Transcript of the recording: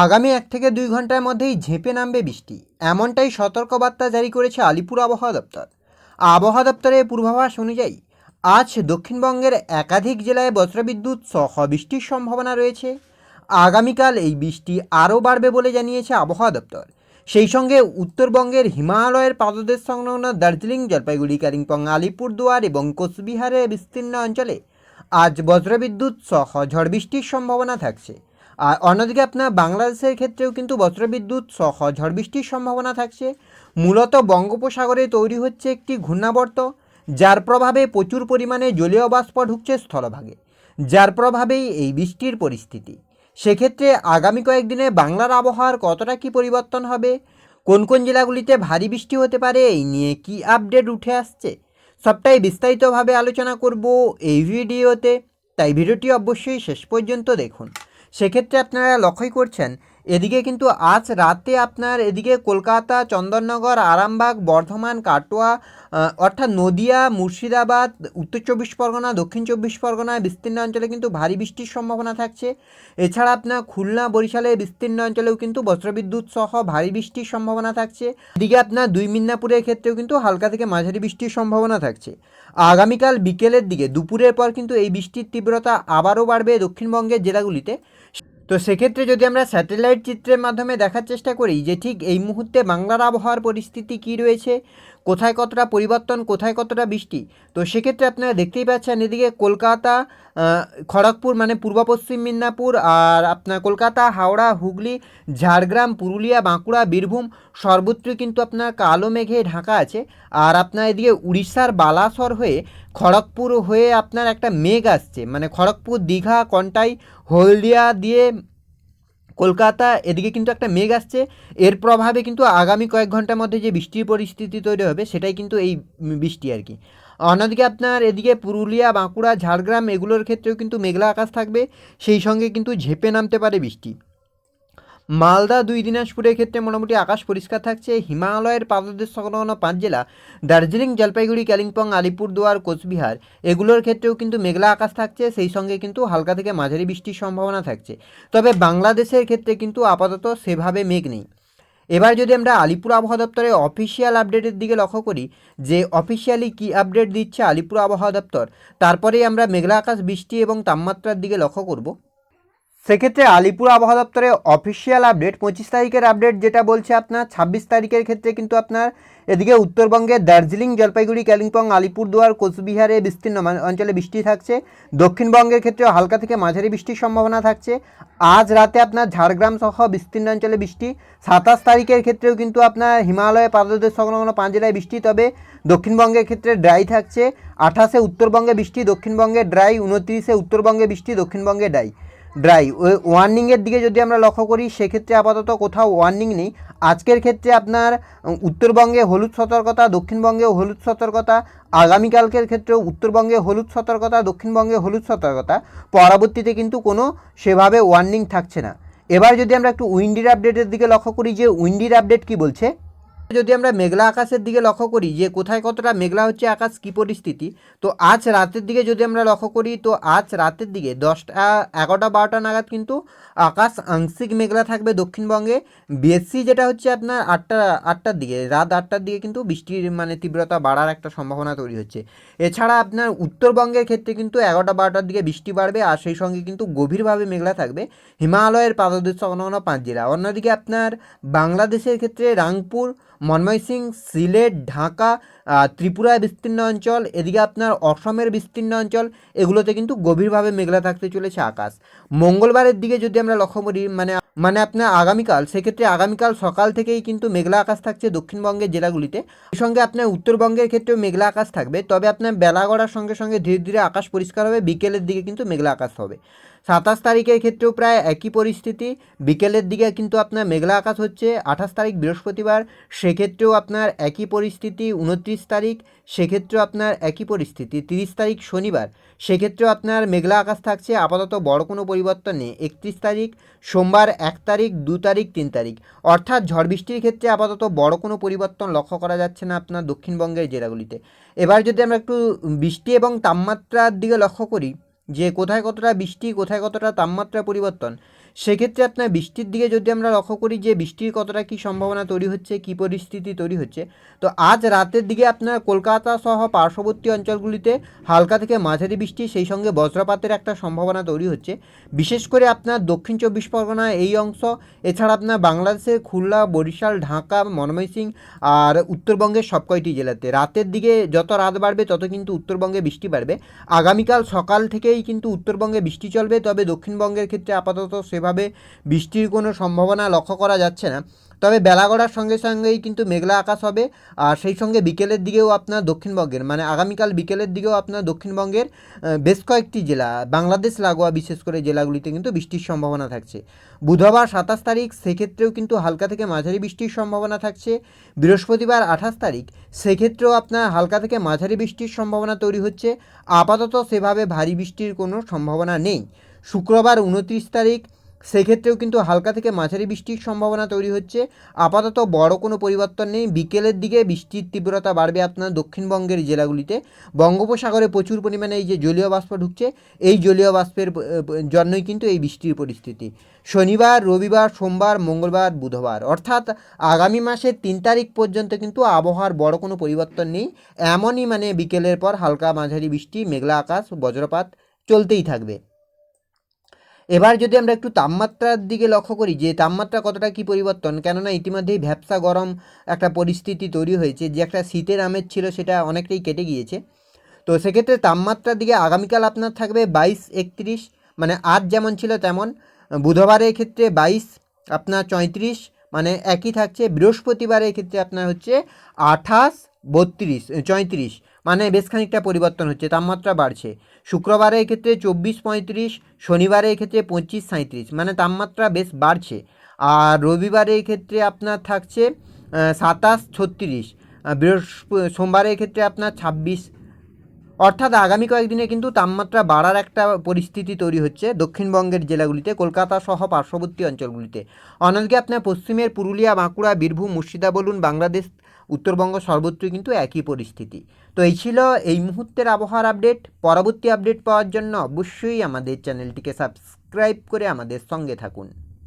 আগামী এক থেকে দুই ঘণ্টার মধ্যেই ঝেঁপে নামবে বৃষ্টি। এমনটাই সতর্কবার্তা জারি করেছে আলিপুর আবহাওয়া দপ্তর। আবহাওয়া দপ্তরের পূর্বাভাস অনুযায়ী, আজ দক্ষিণবঙ্গের একাধিক জেলায় বজ্রবিদ্যুৎ সহ বৃষ্টির সম্ভাবনা রয়েছে। আগামীকাল এই বৃষ্টি আরও বাড়বে বলে জানিয়েছে আবহাওয়া দপ্তর। সেই সঙ্গে উত্তরবঙ্গের হিমালয়ের পাদদেশ সংলগ্ন দার্জিলিং, জলপাইগুড়ি, কালিম্পং আলিপুরদুয়ার এবং কোচবিহারের বিস্তীর্ণ অঞ্চলে আজ বজ্রবিদ্যুৎ সহ ঝড় বৃষ্টির সম্ভাবনা থাকছে। আর অন্যদিকে আপনার বাংলাদেশের ক্ষেত্রেও কিন্তু বজ্রবিদ্যুৎ সহ ঝড় বৃষ্টির সম্ভাবনা থাকছে। মূলত বঙ্গোপসাগরে তৈরি হচ্ছে একটি ঘূর্ণাবর্ত, যার প্রভাবে প্রচুর পরিমাণে জলীয় বাষ্প ঢুকছে স্থলভাগে, যার প্রভাবেই এই বৃষ্টির পরিস্থিতি। সেক্ষেত্রে আগামী কয়েকদিনে বাংলার আবহাওয়ার কতটা কি পরিবর্তন হবে, কোন কোন জেলাগুলিতে ভারী বৃষ্টি হতে পারে, এই নিয়ে কি আপডেট উঠে আসছে, সবটাই বিস্তারিতভাবে আলোচনা করব এই ভিডিওতে। তাই ভিডিওটি অবশ্যই শেষ পর্যন্ত দেখুন। সেক্ষেত্রে আপনারা লক্ষ্যই করছেন এদিকে কিন্তু আজ রাতে আপনার এদিকে কলকাতা, চন্দননগর, আরামবাগ, বর্ধমান, কাটোয়া অর্থাৎ নদিয়া, মুর্শিদাবাদ, উত্তর চব্বিশ পরগনা, দক্ষিণ চব্বিশ পরগনা বিস্তীর্ণ অঞ্চলে কিন্তু ভারী বৃষ্টির সম্ভাবনা থাকছে। এছাড়া আপনার খুলনা বরিশালের বিস্তীর্ণ অঞ্চলেও কিন্তু বজ্রবিদ্যুৎ সহ ভারী বৃষ্টির সম্ভাবনা থাকছে। এদিকে আপনার দুই মিদনাপুরের ক্ষেত্রেও কিন্তু হালকা থেকে মাঝারি বৃষ্টির সম্ভাবনা থাকছে। আগামীকাল বিকেলের দিকে, দুপুরের পর কিন্তু এই বৃষ্টির তীব্রতা আবারও বাড়বে দক্ষিণবঙ্গের জেলাগুলিতে। তো সেক্ষেত্রে যদি আমরা স্যাটেলাইট চিত্রের মাধ্যমে দেখার চেষ্টা করি যে ঠিক এই মুহূর্তে বাংলার আবহাওয়ার পরিস্থিতি কী রয়েছে কোথায় কতটা পরিবর্তন, কোথায় কতটা বৃষ্টি? তো সেক্ষেত্রে আপনারা দেখতেই পাচ্ছেন এদিকে কলকাতা খড়গপুর মানে পূর্ব পশ্চিম মিদনাপুর আর আপনার কলকাতা, হাওড়া, হুগলি, ঝাড়গ্রাম, পুরুলিয়া, বাঁকুড়া, বীরভূম সর্বত্রই কিন্তু আপনার কালো মেঘে ঢাকা আছে। আর আপনার এদিকে উড়িষ্যার বালাসর হয়ে খড়গপুর হয়ে আপনার একটা মেঘ আসছে। মানে খড়গপুর, দীঘা, কন্টাই, হলদিয়া দিয়ে কলকাতা, এদিকে কিন্তু একটা মেঘ আসছে। এর প্রভাবে কিন্তু আগামী কয়েক ঘণ্টার মধ্যে যে বৃষ্টির পরিস্থিতি তৈরি হবে, সেটাই কিন্তু এই বৃষ্টি আর কি। অন্যদিকে আপনার এদিকে পুরুলিয়া, বাঁকুড়া, ঝাড়গ্রাম, এগুলোর ক্ষেত্রেও কিন্তু মেঘলা আকাশ থাকবে। সেই সঙ্গে কিন্তু ঝেপে নামতে পারে বৃষ্টি। মালদা দুই দিনাজপুরের ক্ষেত্রে মোটামুটি আকাশ পরিষ্কার থাকছে। হিমালয়ের পাদদেশ সংলগ্ন পাঁচ জেলা, দার্জিলিং, জলপাইগুড়ি, কালিম্পং, আলিপুরদুয়ার, কোচবিহার, এগুলোর ক্ষেত্রেও কিন্তু মেঘলা আকাশ থাকছে। সেই সঙ্গে কিন্তু হালকা থেকে মাঝারি বৃষ্টির সম্ভাবনা থাকছে। তবে বাংলাদেশের ক্ষেত্রে কিন্তু আপাতত সেভাবে মেঘ নেই। এবার যদি আমরা আলিপুর আবহাওয়া দপ্তরের অফিসিয়াল আপডেটের দিকে লক্ষ্য করি, যে অফিসিয়ালি কি আপডেট দিচ্ছে আলিপুর আবহাওয়া দপ্তর, তারপরেই আমরা মেঘলা আকাশ, বৃষ্টি এবং তাপমাত্রার দিকে লক্ষ্য করব। সেক্ষেত্রে আলিপুর আবহাওয়া দপ্তরের অফিসিয়াল আপডেট পঁচিশ তারিখের আপডেট যেটা বলছে আপনার, ছাব্বিশ তারিখের ক্ষেত্রে কিন্তু আপনার এদিকে উত্তরবঙ্গে দার্জিলিং, জলপাইগুড়ি, কালিম্পং, আলিপুরদুয়ার, কোচবিহারে বিস্তীর্ণ অঞ্চলে বৃষ্টি থাকছে। দক্ষিণবঙ্গের ক্ষেত্রেও হালকা থেকে মাঝারি বৃষ্টির সম্ভাবনা থাকছে। আজ রাতে আপনার ঝাড়গ্রাম সহ বিস্তীর্ণ অঞ্চলে বৃষ্টি। সাতাশ তারিখের ক্ষেত্রেও কিন্তু আপনার হিমালয়ে পাদদেশ সংলগ্ন পাঁচ জেলায় বৃষ্টি, তবে দক্ষিণবঙ্গের ক্ষেত্রে ড্রাই থাকছে। আঠাশে উত্তরবঙ্গে বৃষ্টি, দক্ষিণবঙ্গে ড্রাই উনত্রিশে উত্তরবঙ্গে বৃষ্টি, দক্ষিণবঙ্গে ড্রাই ড্রাই ওয়ার্নিংয়ের দিকে যদি আমরা লক্ষ্য করি, সেক্ষেত্রে আপাতত কোথাও ওয়ার্নিং নেই। আজকের ক্ষেত্রে আপনার উত্তরবঙ্গে হলুদ সতর্কতা, দক্ষিণবঙ্গে হলুদ সতর্কতা, আগামীকালকের ক্ষেত্রেও উত্তরবঙ্গে হলুদ সতর্কতা, দক্ষিণবঙ্গে হলুদ সতর্কতা। পরবর্তীতে কিন্তু কোনো সেভাবে ওয়ার্নিং থাকছে না। এবার যদি আমরা একটু উইন্ডির আপডেটের দিকে লক্ষ্য করি, যে উইন্ডির আপডেট কি বলছে? যদি আমরা মেঘলা আকাশের দিকে লক্ষ্য করি যে কোথায় কতটা মেঘলা হচ্ছে, আকাশ কী পরিস্থিতি, তো আজ রাতের দিকে যদি আমরা লক্ষ্য করি, তো আজ রাতের দিকে দশটা, এগারোটা, বারোটা নাগাদ কিন্তু আকাশ আংশিক মেঘলা থাকবে দক্ষিণবঙ্গে। বেশি যেটা হচ্ছে আপনার আটটা, আটটার দিকে, রাত আটটার দিকে কিন্তু বৃষ্টির মানে তীব্রতা বাড়ার একটা সম্ভাবনা তৈরি হচ্ছে। এছাড়া আপনার উত্তরবঙ্গের ক্ষেত্রে কিন্তু এগারোটা, বারোটার দিকে বৃষ্টি বাড়বে আর সেই সঙ্গে কিন্তু গভীরভাবে মেঘলা থাকবে হিমালয়ের পাদদেশ সংলগ্ন পাঁচ জেলা অন্যদিকে আপনার বাংলাদেশের ক্ষেত্রে রাংপুর ময়মনসিং সিলেট, ঢাকা ত্রিপুরায় বিস্তীর্ণ অঞ্চল, এদিকে আপনার অসমের বিস্তীর্ণ অঞ্চল, এগুলোতে কিন্তু গভীরভাবে মেঘলা থাকতে চলেছে আকাশ। মঙ্গলবারের দিকে যদি আমরা লক্ষ্য করি মানে মানে আপনার আগামীকাল, সেক্ষেত্রে আগামীকাল সকাল থেকেই কিন্তু মেঘলা আকাশ থাকছে দক্ষিণবঙ্গের জেলাগুলিতে। সেই সঙ্গে আপনার উত্তরবঙ্গের ক্ষেত্রেও মেঘলা আকাশ থাকবে, তবে আপনার বেলা গড়ার সঙ্গে সঙ্গে ধীরে ধীরে আকাশ পরিষ্কার হবে, বিকেলের দিকে কিন্তু মেঘলা আকাশ হবে। সাতাশ তারিখের ক্ষেত্রেও প্রায় একই পরিস্থিতি, বিকেলের দিকে কিন্তু আপনার মেঘলা আকাশ হচ্ছে, আঠাশ তারিখ বৃহস্পতিবার, সেক্ষেত্রেও আপনার একই পরিস্থিতি, উনত্রিশ তারিখ, সেক্ষেত্রেও আপনার একই পরিস্থিতি, তিরিশ তারিখ শনিবার, সেক্ষেত্রেও আপনার মেঘলা আকাশ থাকছে, আপাতত বড় কোনো পরিবর্তন নেই, একত্রিশ তারিখ সোমবার এক তারিখ, দু তারিখ, তিন তারিখ। অর্থাৎ ঝড় বৃষ্টির ক্ষেত্রে আপাতত বড় কোনো পরিবর্তন লক্ষ্য করা যাচ্ছে না আপনার দক্ষিণবঙ্গের জেলাগুলিতে। এবার যদি আমরা একটু বৃষ্টি এবং তাপমাত্রার দিকে লক্ষ্য করি, যে কোথায় কতটা বৃষ্টি, কোথায় কতটা তাপমাত্রা পরিবর্তন সেক্ষেত্রে আপনার বৃষ্টির দিকে যদি আমরা লক্ষ্য করি যে বৃষ্টির কতটা কী সম্ভাবনা তৈরি হচ্ছে, কী পরিস্থিতি তৈরি হচ্ছে, তো আজ রাতের দিকে আপনার কলকাতা সহ পার্শ্ববর্তী অঞ্চলগুলিতে হালকা থেকে মাঝারি বৃষ্টি, সেই সঙ্গে বজ্রপাতের একটা সম্ভাবনা তৈরি হচ্ছে। বিশেষ করে আপনার দক্ষিণ চব্বিশ পরগনা এই অংশ, এছাড়া আপনার বাংলাদেশের খুলনা, বরিশাল, ঢাকা, ময়মনসিংহ আর উত্তরবঙ্গের সব কয়টি জেলাতে। রাতের দিকে যত রাত বাড়বে, তত কিন্তু উত্তরবঙ্গে বৃষ্টি বাড়বে। আগামীকাল সকাল থেকেই কিন্তু উত্তরবঙ্গে বৃষ্টি চলবে, তবে দক্ষিণবঙ্গের ক্ষেত্রে আপাতত সেভাবে বৃষ্টির কোনো সম্ভাবনা লক্ষ্য করা যাচ্ছে না। তবে বেলা গড়ার সঙ্গে সঙ্গেই কিন্তু মেঘলা আকাশ হবে। আর সেই সঙ্গে বিকেলের দিকেও আপনার দক্ষিণবঙ্গের মানে আগামীকাল বিকেলের দিকেও আপনার দক্ষিণবঙ্গের বেশ কয়েকটি জেলা, বাংলাদেশ, লাগোয়া বিশেষ করে জেলাগুলিতে কিন্তু বৃষ্টির সম্ভাবনা থাকছে। বুধবার সাতাশ তারিখ, সেক্ষেত্রেও কিন্তু হালকা থেকে মাঝারি বৃষ্টির সম্ভাবনা থাকছে। বৃহস্পতিবার আঠাশ তারিখ, সেক্ষেত্রেও আপনার হালকা থেকে মাঝারি বৃষ্টির সম্ভাবনা তৈরি হচ্ছে। আপাতত সেভাবে ভারী বৃষ্টির কোনো সম্ভাবনা নেই। শুক্রবার উনত্রিশ তারিখ সেক্ষেত্রেও কিন্তু হালকা থেকে মাঝারি বৃষ্টির সম্ভাবনা তৈরি হচ্ছে। আপাতত বড় কোনো পরিবর্তন নেই। বিকেলের দিকে বৃষ্টির তীব্রতা বাড়বে আপনার দক্ষিণবঙ্গের জেলাগুলিতে। বঙ্গোপসাগরে প্রচুর পরিমাণে এই যে জলীয় বাষ্প ঢুকছে, এই জলীয় বাষ্পের জন্যই কিন্তু এই বৃষ্টির পরিস্থিতি। শনিবার, রবিবার, সোমবার, মঙ্গলবার, বুধবার অর্থাৎ আগামী মাসের তিন তারিখ পর্যন্ত কিন্তু আবহাওয়ার বড় কোনো পরিবর্তন নেই। এমনই মানে বিকেলের পর হালকা মাঝারি বৃষ্টি, মেঘলা আকাশ, বজ্রপাত চলতেই থাকবে। এবার যদি আমরা একটু তাপমাত্রার দিকে লক্ষ্য করি, যে তাপমাত্রা কতটা কি পরিবর্তন, কেননা ইতিমধ্যেই ভ্যাবসা গরম একটা পরিস্থিতি তৈরি হয়েছে, যে একটা শীতের আমেজ ছিল সেটা অনেকটাই কেটে গিয়েছে। তো সেক্ষেত্রে তাপমাত্রার দিকে আগামীকাল আপনার থাকবে বাইশ, একত্রিশ মানে আজ যেমন ছিল তেমন। বুধবারের ক্ষেত্রে বাইশ, আপনার চৈত্রিশ মানে একই থাকছে। বৃহস্পতিবারের ক্ষেত্রে আপনার হচ্ছে আঠাশ, বত্রিশ, চৈত্রিশ। মানে বেশ খানিকটা পরিবর্তন হচ্ছে, তাপমাত্রা বাড়ছে। শুক্রবারে এক্ষেত্রে চব্বিশ পঁয়ত্রিশ, শনিবারে এক্ষেত্রে পঁচিশ সাঁত্রিশ মানে তাপমাত্রা বেশ বাড়ছে। আর রবিবারে ক্ষেত্রে আপনার থাকছে সাতাশ ছত্রিশ বৃহস্প সোমবারের ক্ষেত্রে আপনার ছাব্বিশ অর্থাৎ আগামী কয়েকদিনে কিন্তু তাপমাত্রা বাড়ার একটা পরিস্থিতি তৈরি হচ্ছে দক্ষিণবঙ্গের জেলাগুলিতে, কলকাতা সহ পার্শ্ববর্তী অঞ্চলগুলিতে। অন্যদিকে আপনার পশ্চিমের পুরুলিয়া, বাঁকুড়া, বীরভূম মুর্শিদা বলুন বাংলাদেশ, উত্তরবঙ্গ সর্বত্রই কিন্তু একই পরিস্থিতি। তো এই ছিল এই মুহূর্তের আবহাওয়ার আপডেট। পরবর্তী আপডেট পাওয়ার জন্য অবশ্যই আমাদের চ্যানেলটিকে সাবস্ক্রাইব করে আমাদের সঙ্গে থাকুন।